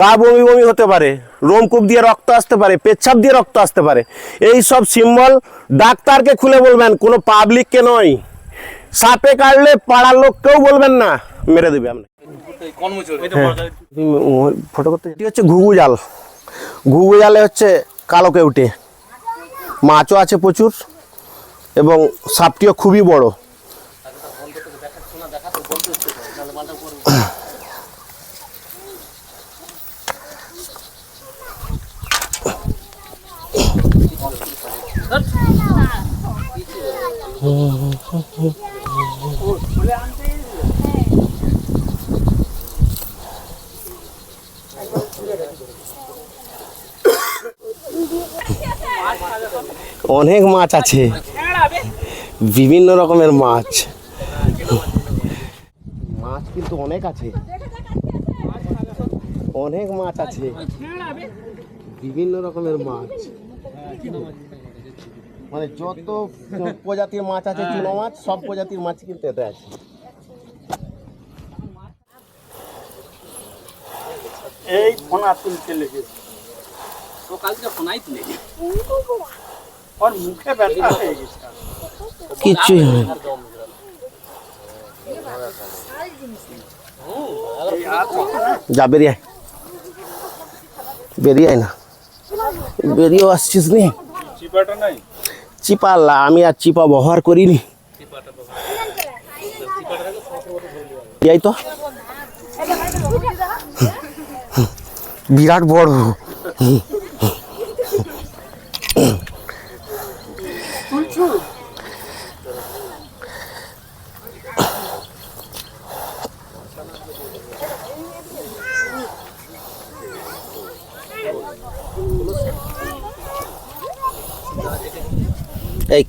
বা বমি বমি হতে পারে রোমকূপ দিয়ে রক্ত আসতে পারে পেচ্ছাপ দিয়ে রক্ত আসতে পারে এই সব সিম্বল ডাক্তারকে খুলে বলবেন কোনো পাবলিককে নয়। সাপে কাটলে পাড়ার লোককেও বলবেন না মেরে দেবে আপনি। ফটো করতে এটি হচ্ছে ঘুঘু জাল। ঘুঘু জালে হচ্ছে কালো কেউটে। মাছও আছে প্রচুর এবং সাপটিও খুবই বড়। অনেক মাছ আছে। বিভিন্ন রকমের মাছ। মাছ কিন্তু অনেক আছে। অনেক মাছ আছে। বিভিন্ন রকমের মাছ। মানে যত প্রজাতির মাছ আছে চুনো মাছ সব প্রজাতির মাছ কিন্তু এতে আছে। এই ফোনা তুলতে লেগেছে ও কালকে ফোনাই তুলে ওর মুখে ব্যথা হয়ে গেছে। কিছুই হয় না। যা বেরিয়ে বেরিয়ে আয় না। বেরিয়েও আসছিস নি? চিপা আমি আর চিপা ব্যবহার করিনি। এই তো। বিরাট বড়। এই।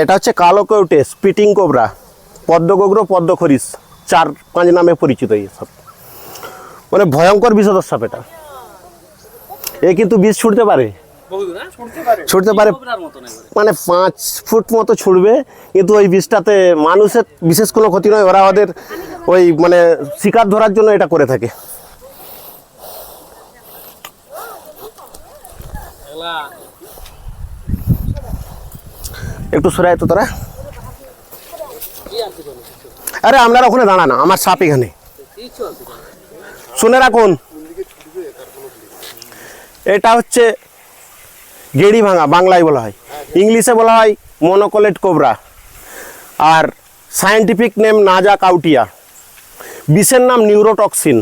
এটা হচ্ছে কালো কেউটে, স্পিটিং কোবরা পদ্মগোগ্র পদ্মখরিস চার পাঁচ নামে পরিচিত এই সব। মানে ভয়ঙ্কর বিষধর সাপ এটা। এ কিন্তু বিষ ছুটতে পারে। ছুটতে পারে। ছুটতে পারে। মানে পাঁচ ফুট মতো ছুটবে কিন্তু ওই বিষটাতে মানুষের বিশেষ কোনো ক্ষতি নয় ওরা ওদের ওই মানে শিকার ধরার জন্য এটা করে থাকে। একটু সরাই তো তোরা। আরে আপনারা ওখানে দাঁড়া না আমার সাপ এখানে। শুনে রাখুন। এটা হচ্ছে গেড়ি ভাঙা, বাংলায় বলা হয়। ইংলিশে বলা হয় মনোকোলেট কোবরা আর সায়েন্টিফিক নেম নাজা কাউটিয়া। বিষের নাম নিউরোটক্সিন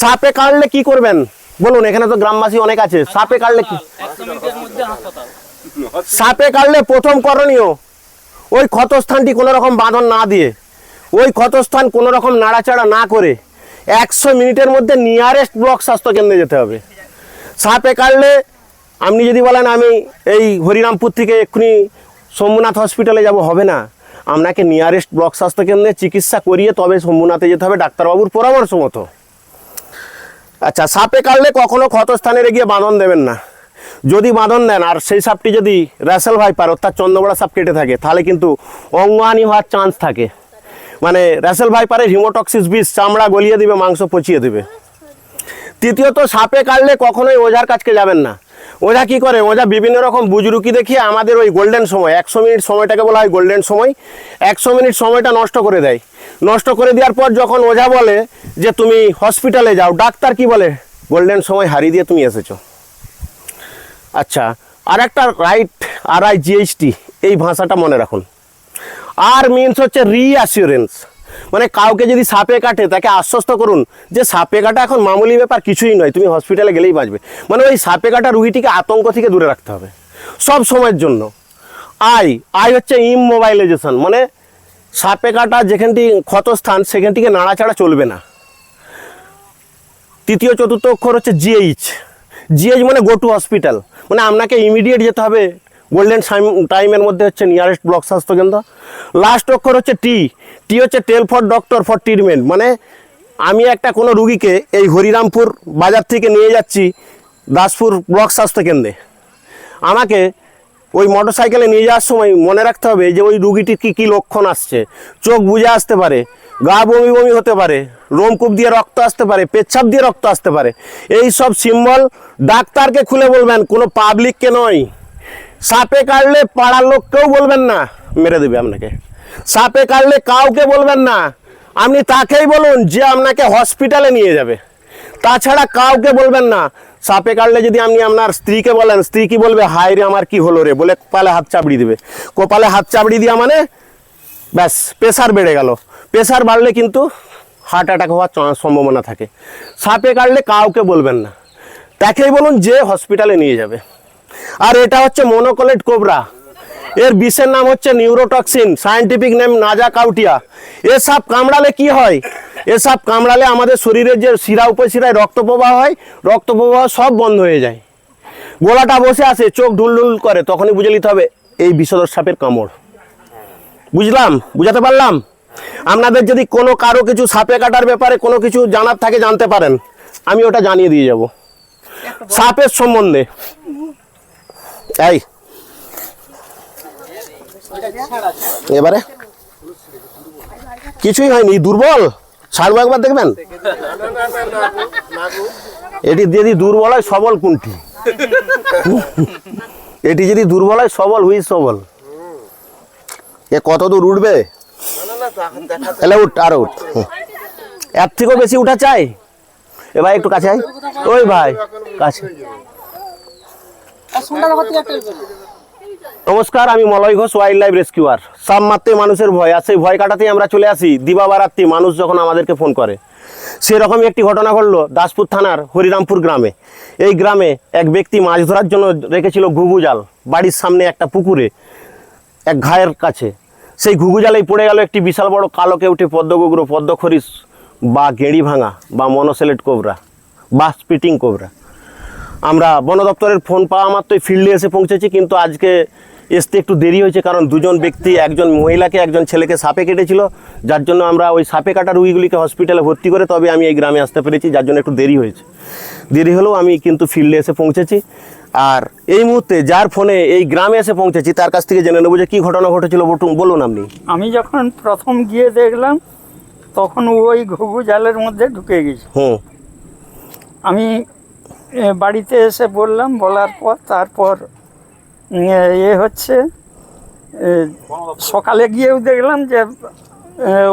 সাপে কাটলে কি করবেন? বলুন, এখানে তো গ্রামবাসী অনেক আছে। সাপে কাটলে কি? সাপে কাটলে প্রথম করণীয়, ওই ক্ষতস্থানটি কোনো রকম বাঁধন না দিয়ে, ওই ক্ষতস্থান কোনো রকম নাড়াচাড়া না করে একশো মিনিটের মধ্যে নিয়ারেস্ট ব্লক স্বাস্থ্যকেন্দ্রে যেতে হবে। সাপে কাটলে আপনি যদি বলেন আমি এই হরিরামপুর থেকে এক্ষুনি সোমনাথ হসপিটালে যাব, হবে না। আপনাকে নিয়ারেস্ট ব্লক স্বাস্থ্যকেন্দ্রে চিকিৎসা করিয়ে তবে সোমনাথে যেতে হবে, ডাক্তারবাবুর পরামর্শ মতো। আচ্ছা সাপে কাটলে কখনো ক্ষতস্থানে গিয়ে বাঁধন দেবেন না। যদি বাঁধন দেন, আর সেই সাপটি যদি র্যাসেল ভাইপার, অর্থাৎ চন্দ্রবড়া সাপ কেটে থাকে, তাহলে কিন্তু অঙ্গহানি হওয়ার চান্স থাকে। মানে র্যাসেল ভাইপারের হিমোটক্সিস বিষ চামড়া গলিয়ে দিবে, মাংস পচিয়ে দিবে। তৃতীয়ত, সাপে কাটলে কখনোই ওঝার কাছকে যাবেন না। ওঝা কি করে? ওঝা বিভিন্ন রকম বুজরুকি দেখিয়ে আমাদের ওই গোল্ডেন সময়, একশো মিনিট সময়টাকে বলা হয় গোল্ডেন সময়, একশো মিনিট সময়টা নষ্ট করে দেয়। নষ্ট করে দেওয়ার পর যখন ওঝা বলে যে, তুমি হসপিটালে যাও, ডাক্তার কি বলে? গোল্ডেন সময় হারিয়ে দিয়ে তুমি এসেছ। আচ্ছা আর একটা রাইট আর আই জিএইচটি এই ভাষাটা মনে রাখুন। আর মিনস হচ্ছে রিঅ্যাসিওরেন্স মানে কাউকে যদি সাপে কাটে, তাকে আশ্বস্ত করুন যে সাপে কাটা এখন মামুলি ব্যাপার কিছুই নয়, তুমি হসপিটালে গেলেই বাঁচবে। মানে ওই সাপে কাটা রুগীটিকে আতঙ্ক থেকে দূরে রাখতে হবে, সব সময়ের জন্য। আই আই হচ্ছে ইমোবাইলাইজেশন মানে সাপে কাটা যেখানটি ক্ষতস্থান, সেখানটিকে নাড়াচাড়া চলবে না। তৃতীয়, চতুর্থ অক্ষর হচ্ছে জিএইচ জিএইচ মানে গো টু হসপিটাল মানে আপনাকে ইমিডিয়েট যেতে হবে। গোল্ডেন টাইম টাইমের মধ্যে হচ্ছে নিয়ারেস্ট ব্লক স্বাস্থ্যকেন্দ্র লাস্ট অক্ষর হচ্ছে টি টি হচ্ছে tell for doctor for treatment মানে আমি একটা কোনো রুগীকে এই হরিরামপুর বাজার থেকে নিয়ে যাচ্ছি দাসপুর ব্লক স্বাস্থ্য কেন্দ্রে। আমাকে ওই মোটর সাইকেলে নিয়ে যাওয়ার সময় মনে রাখতে হবে যে ওই রুগীটির কী কী লক্ষণ আসছে। চোখ বুঝে আসতে পারে, গা বমি বমি হতে পারে, রোমকূপ দিয়ে রক্ত আসতে পারে, পেচ্ছাপ দিয়ে রক্ত আসতে পারে। এই সব সিম্বল ডাক্তারকে খুলে বলবেন, কোনো পাবলিককে নয়। সাপে কাটলে পাড়ার লোককেও বলবেন না, মেরে দেবে আপনাকে। সাপে কাটলে কাউকে বলবেন না, আপনি তাকেই বলুন যে আপনাকে হসপিটালে নিয়ে যাবে। তাছাড়া কাউকে বলবেন না, সাপে কাটলে যদি আপনি আপনার স্ত্রীকে বলেন, স্ত্রী কি বলবে হাই রে, আমার কি হলো রে? বলে কপালে হাত চাপড়ি দিবে। কপালে হাত চাপড়ি দিয়া মানে ব্যাস প্রেশার বেড়ে গেল। প্রেশার বাড়লে কিন্তু হার্ট অ্যাটাক হওয়ার সম্ভাবনা থাকে। সাপে কাটলে কাউকে বলবেন না। তাকেই বলুন যে হসপিটালে নিয়ে যাবে। আর এটা হচ্ছে মনোকলেট কোবরা এর বিষের নাম হচ্ছে neurotoxin scientific name Naja kaouthia. এ সাপ কামড়ালে কি হয়? এ সাপ কামড়ালে আমাদের শরীরের যে শিরা উপশিরায় রক্ত প্রবাহ হয়, রক্ত প্রবাহ সব বন্ধ হয়ে যায়। গোলাটা বসে আসে, চোখ ঢুলঢুল করে, তখনই বুঝে নিতে হবে এই বিষধর সাপের কামড়। বুঝলাম? বুঝাতে পারলাম? আপনাদের যদি কোনো কারও কিছু সাপে কাটার ব্যাপারে কোনো কিছু জানার থাকে জানতে পারেন, আমি ওটা জানিয়ে দিয়ে যাব। সাপের সম্বন্ধে। এই। এবারে? কিছুই হয়নি, দুর্বল। ছাড়বো একবার দেখবেন? এটি যদি দুর্বল হয়, সবল কোনটি? এটি যদি দুর্বল হয়, সবল হুই সবল। এ কত দূর উঠবে? তাহলে উঠ, আর উঠ। এর থেকেও বেশি উঠা চাই? এ ভাই, একটু কাছে আয়। ওই ভাই, কাছে। নমস্কার আমি Malay Ghosh wildlife rescuer সাপ মারতে মানুষের ভয় আর সেই ভয় কাটাতেই আমরা চলে আসি দিবা বারাত্রি। মানুষ যখন আমাদেরকে ফোন করে। সেরকমই একটি ঘটনা ঘটলো দাসপুর থানার হরিরামপুর গ্রামে। এই গ্রামে এক ব্যক্তি মাছ ধরার জন্য রেখেছিল ঘুঘু জাল। বাড়ির সামনে একটা পুকুরে এক ঘায়ের কাছে। সেই ঘুঘু জালেই পড়ে গেল একটি বিশাল বড় কালো কেউটে পদ্মগুগ্র পদ্মখরিস বা গেঁড়ি ভাঙা বা মনোসেলেট কোবরা বা স্পিটিং কোবরা। আমরা বন দপ্তরের ফোন পাওয়া মাত্রই ফিল্ডে এসে পৌঁছেছি কিন্তু আজকে আসতে একটু দেরি হয়েছে কারণ দুজন ব্যক্তি একজন মহিলাকে একজন ছেলেকে সাপে কেটেছিল। যার জন্য আমরা ওই সাপে কাটা রুগীগুলিকে হসপিটালে ভর্তি করে তবে আমি এই গ্রামে আসতে পেরেছি যার জন্য একটু দেরি হয়েছে। দেরি হলেও আমি কিন্তু ফিল্ডে এসে পৌঁছেছি। আর এই মুহূর্তে যার ফোনে এই গ্রামে এসে পৌঁছেছি তার কাছ থেকে জেনে নেব যে কী ঘটনা ঘটেছিল। বটুম বলুন আপনি। আমি যখন প্রথম গিয়ে দেখলাম তখন ওই ঘুঘু জালের মধ্যে ঢুকে গেছে। হুম। আমি বাড়িতে এসে বললাম বলার পর তারপর এ হচ্ছে সকালে গিয়েও দেখলাম যে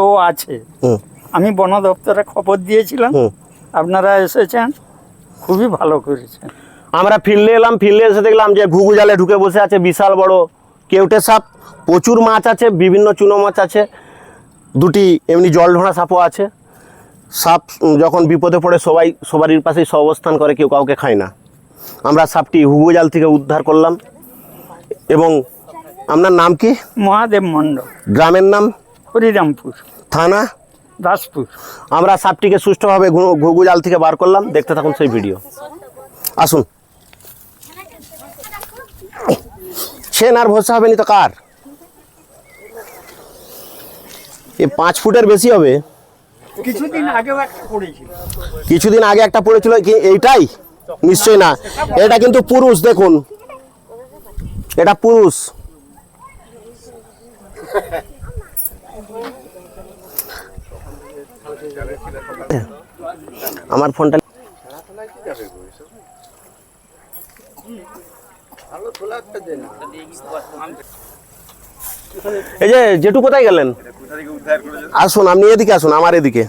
ও আছে। আমি বন দপ্তরে খবর দিয়েছিলাম। আপনারা এসেছেন খুবই ভালো করেছেন। আমরা ফিল্ডে এলাম ফিল্ডে এসে দেখলাম যে ঘুঘু জালে ঢুকে বসে আছে বিশাল বড় কেউটে সাপ। প্রচুর মাছ আছে বিভিন্ন চুনো মাছ আছে। দুটি এমনি জল ঢোড়া সাপও আছে। সাপ যখন বিপদে পড়ে সবাই সবারই পাশেই অবস্থান করে কেউ কাউকে খায় না। আমরা সাপটি ঘুঘু জাল থেকে উদ্ধার করলাম। এবং আপনার নাম কি? মহাদেব মণ্ডল। গ্রামের নাম? হরিরামপুর। থানা? দাসপুর। আমরা সাপটিকে সুষ্ঠুভাবে ঘুঘু জাল থেকে বার করলাম। দেখতে থাকুন সেই ভিডিও। আসুন। সে আর ভরসা হবে নি তো কার? এ পাঁচ ফুটের বেশি হবে। কিছুদিন একটা পড়েছিল। কিছুদিন আগে একটা পড়েছিল, কি এইটাই? নিশ্চয় না। এটা কিন্তু পুরুষ, দেখুন। এটা পুরুষ। আমার ফোনটা এই যে জেঠু কোথায় গেলেন? আসুন আপনি এদিকে আসুন আমার এদিকে।